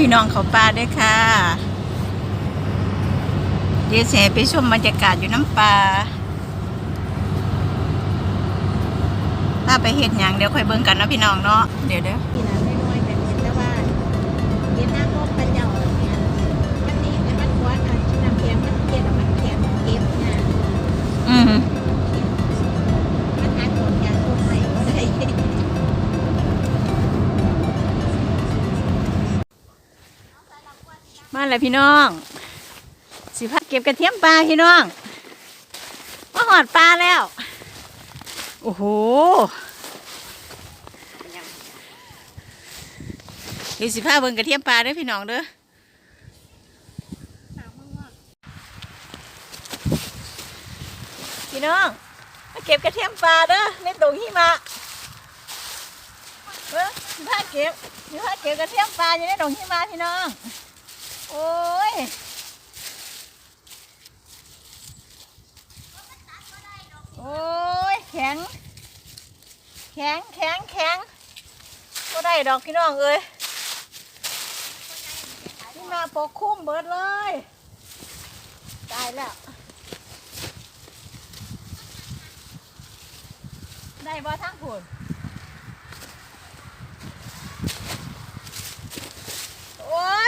พี่น้องเขาปลาด้วยค่ะ เดี๋ยวแสไปชมบรรยากาศอยู่น้ำปลาถ้าไปเห็ดหยังเดี๋ยวค่อยเบิ่งกันนะพี่น้องเนาะเดี๋ยวเด้อที่น้ำน้อยๆ มาแล้วพี่น้อง สิพักเก็บกระเทียมปลาพี่น้องมาหอดปลาแล้ว โอ้โหเดี๋ยวสิพาเบิ่งกระเทียมปลาด้อพี่น้องเด้อพี่น้องมาเก็บกระเทียมปลาเด้อในตรงหิมะเบิ่งสิพาเก็บสิพาเก็บกระเทียมปลาอยู่ในดงหิมะพี่น้อง โอ้ยโอ้ยแข็ง แข็งแข็งแข็งก็ได้ดอกพี่น้องเอ้ยนี่มาปกคลุมเบิดเลยตายแล้ว ได้บ่ทั้งผลโอ้ย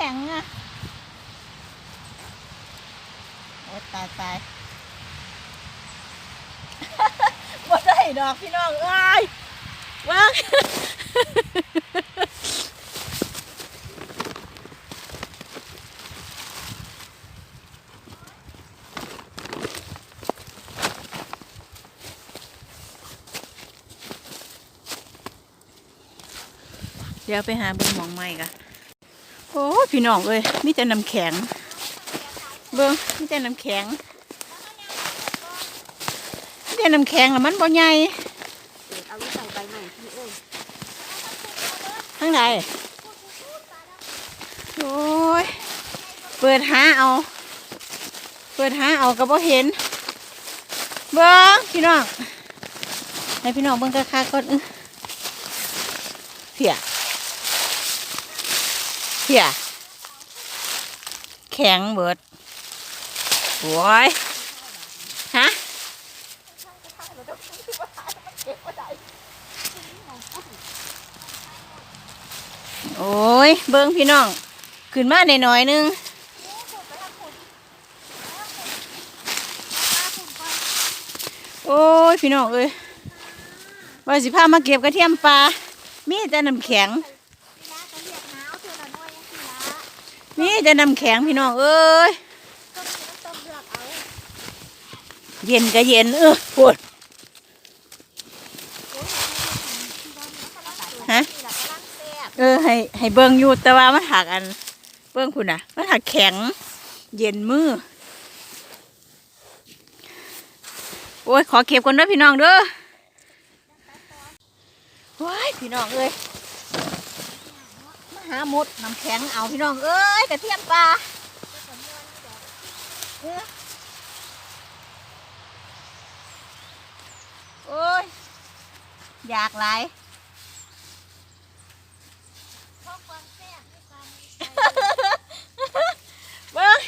ข็งอะโอ้ยตายตายบ่ได้ดอกพี่น้องเอ้ยว่างเดี๋ยวไปหาเบิ่งหมองใหม่กัน โอ้พี่น้องเอ้ยมีแต่น้ำแข็ง เบิ่งมีแต่น้ำแข็งมีแต่น้ำแข็งแล้วมันบ่ใหญ่เอาลูกใส่ไปใหม่พี่เอ้ยทั้งใดโอ้ยเปิดหาเอา เปิดหาเอาก็บ่เห็น เบิ่งพี่น้องให้พี่น้องเบิ่งคักๆก่อนอื้อเพีย พียแข็งเบิดโอ้ยฮะโอ้ย เบิ่งพี่น้อง ขึ้นมาหน่อยๆนึงโอ้ย พี่น้องเอ้ยว่าสิพามาเก็บกระเทียมปลา มีแต่น้ำแข็ง น้าก็เรียกน้าวเท่าละน้อยยังสิละ มีแต่น้ำแข็งพี่น้องเอ้ยเย็นก็เย็นเออปวดฮะเออให้ให้เบิ่งอยู่แต่ว่ามันหักอัน เบิ่งคุณน่ะมันหักแข็ง เย็นมือโอ้ยขอเก็บก่อนเด้อพี่น้องเด้อว้ายพี่น้องเอ้ย หาหมดน้ำแข็งเอาพี่น้องเอ้ยกระเทียมปลาโอ้ย อยากหลยเบิ้ง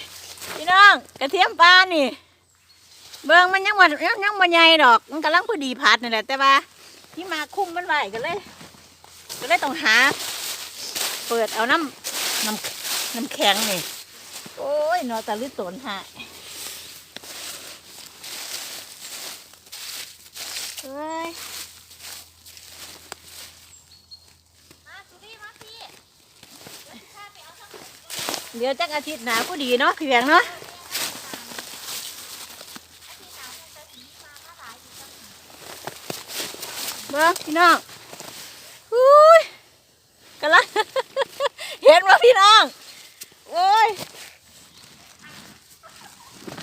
พี่น้องกระเทียมปลานี่ เบิ้งมันยังบ่ยังยังบ่ใหญ่ดอก มันกำลังพอดีพัดนี่แหละแต่ว่าที่มาคุ้มมันไหว้ก็เลย ก็เลยต้องหา เปิดเอาน้ำน้ำน้ำแข็งนี่ โอ้ยนอตะลึตนหายเอ้ยมาสุรีมาพี่ข้าไปเดี๋ยวจักอาทิตย์หนาผู้ดีเนาะพี่แบงเนาะบังเบิ้งพี่น้อง กำลัง เห็นว่าพี่น้อง โอ้ย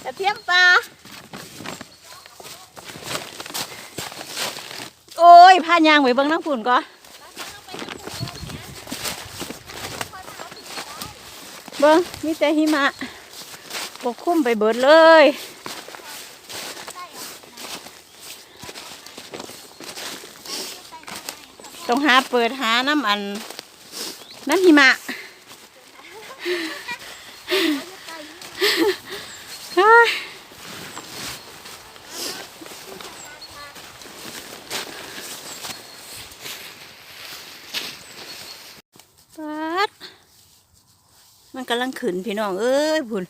กระเทียมปลา โอ้ยพายางไว้เบิ้งน้ำฝุ่นก่อนเบิ้งมีแต่หิมะปกคลุมไปเบิดเลยต้องหาเปิดหาน้ำอัน น้ำหิมะปัดมันกำลังขึ้นพี่น้องเอ้ยพุ่น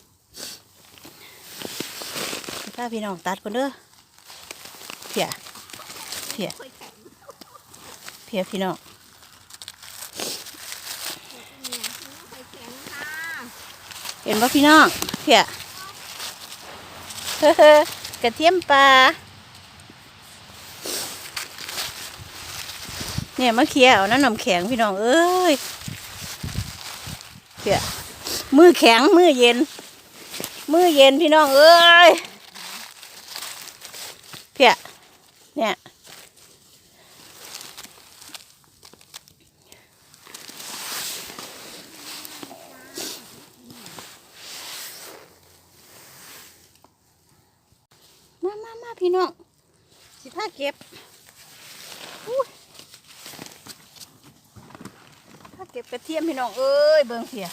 ถ้าพี่น้องตัดคนเด้อเพียเพียเพียพี่น้อง ห็นว่าพี่น้องเพียเฮ้อกระเทียมปลาเนี่ยมะเขียเอาน้ำน้ำแข็งพี่น้องเอ้ยเพียมือแข็งมือเย็น มือเย็นพี่น้องเอ้ยเพียเนี่ยมามามาพี่น้องสิพาเก็บอุ้ยพาเก็บกระเทียมพี่น้องเอ้ยเบิ่งเพีย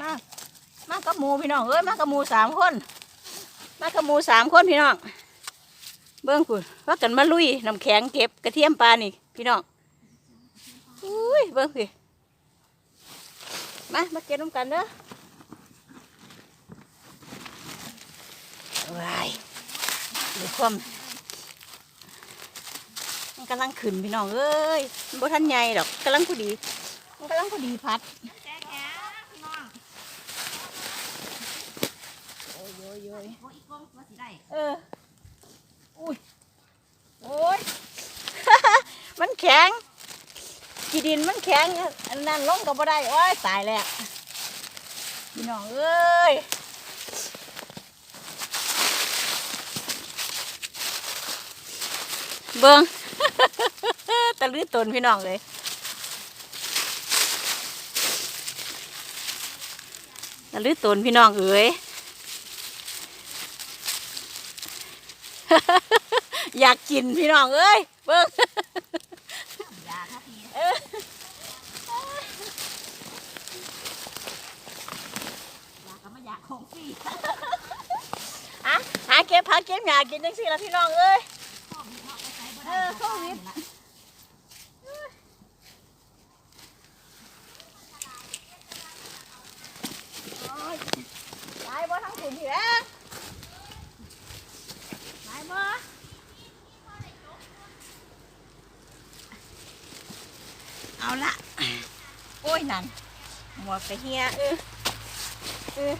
มามากับหมูพี่น้องเอ้ยมากับหมูสามคน มากับหมูสามคนพี่น้องเบิ้งคุณว่ากันมาลุยน้ำแข็งเก็บกระเทียมปลานี่พี่น้องอุ้ยเบิ้งพี่มามาเก็บน้ำกันเด้อ ว้ายดูความมันกำลังขึ้นพี่น้องเอ้ยมันบ่ทันใหญ่ดอกกำลังพอดี มันกำลังพอดีพัดโอ้ยโอ้ยโอ้ยเอออุ้ยโอ้ยมันแข็งกีดินมันแข็งอันนั้นลงก็บ่ได้โอ้ยตายแล้วพี่น้องเอ้ย เบิ้งตะลือตนพี่น้องเลยตะลือตนพี่น้องเอ๋ยอยากกินพี่น้องเอ้ยเบิ้งเอออะหาเก็บผักเก็บหญ้ากินจังสิละพี่น้องเอ้ย ออโควิดโอ้ยตายบ่ทั้งคุณพี่แล้ตายบ่เอาละ โอ้ยนั่นหมวกกระเฮียเออเออ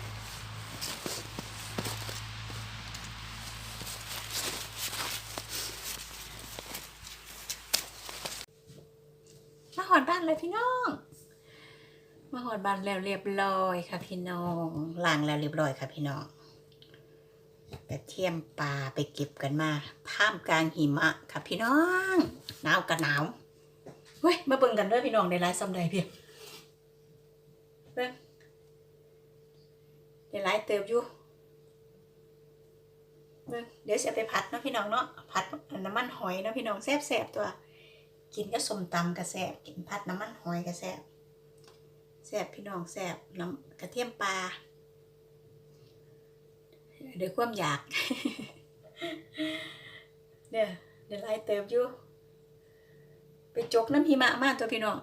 หอดบ้านเลยพี่น้อง มาหอดบ้านแล้วเรียบร้อยค่ะพี่น้องล้างแล้วเรียบร้อยค่ะพี่น้องกระเทียมปลาไปเก็บกันมาท่ามกลางหิมะค่ะพี่น้องหนาวกับหนาวเฮ้ยมาเบิ่งกันเด้วยพี่น้องในร้านซำใดเพียงเบิ่งในร้านเติบอยู่เบิ่งเดี๋ยวจะไปผัดเนาะพี่น้องเนาะผัดน้ำมันหอยเนาะพี่น้องแซ่บๆตัว กินก็สมตำกระแซบกินผัดน้ำมันหอยกระแซบแซบพี่น้องแซบน้ำกระเทียมปลาเดี๋ยวความอยากเนี่ยเดี๋ยวไล่เติมอยู่ ไปจกน้ำหิมะมากตัวพี่น้อง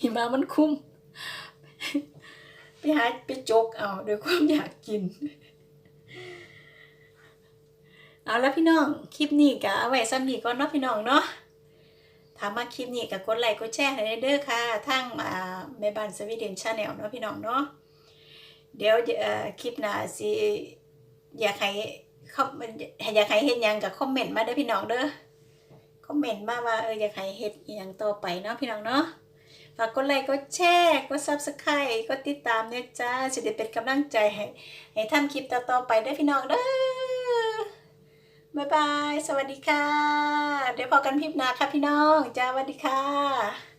หิมะมันคุ้ม ไปหาไปจกเอาโดยความอยากกิน เอาแล้วพี่น้อง คลิปนี้ก็เอาไว้ซ้ำนี้ก่อนเนาะพี่น้องเนาะ ถามมาคลิปนี้ก็กดไลค์กดแชร์ให้ได้เด้อค่ะทางอ่าแม่บ้านสวีเดนชาแนลเนาะพี่น้องเนาะเดี๋ยวเอ่อคลิปหน้าสิอยากให้เขาอยากให้เฮ็ดหยังก็คอมเมนต์มาเด้อพี่น้องเด้อคอมเมนต์มาว่าเอออยากให้เฮ็ดอิหยังต่อไปเนาะพี่น้องเนาะฝากกดไลค์กดแชร์กด Subscribe กดติดตามเนี่ยจ้าสิได้เป็นกำลังใจให้ให้ทำคลิปต่อๆไปเด้อพี่น้องเด้อ บ๊ายบาย สวัสดีค่ะ เดี๋ยวพอกันพิบนาค่ะพี่น้องจ้าสวัสดีค่ะ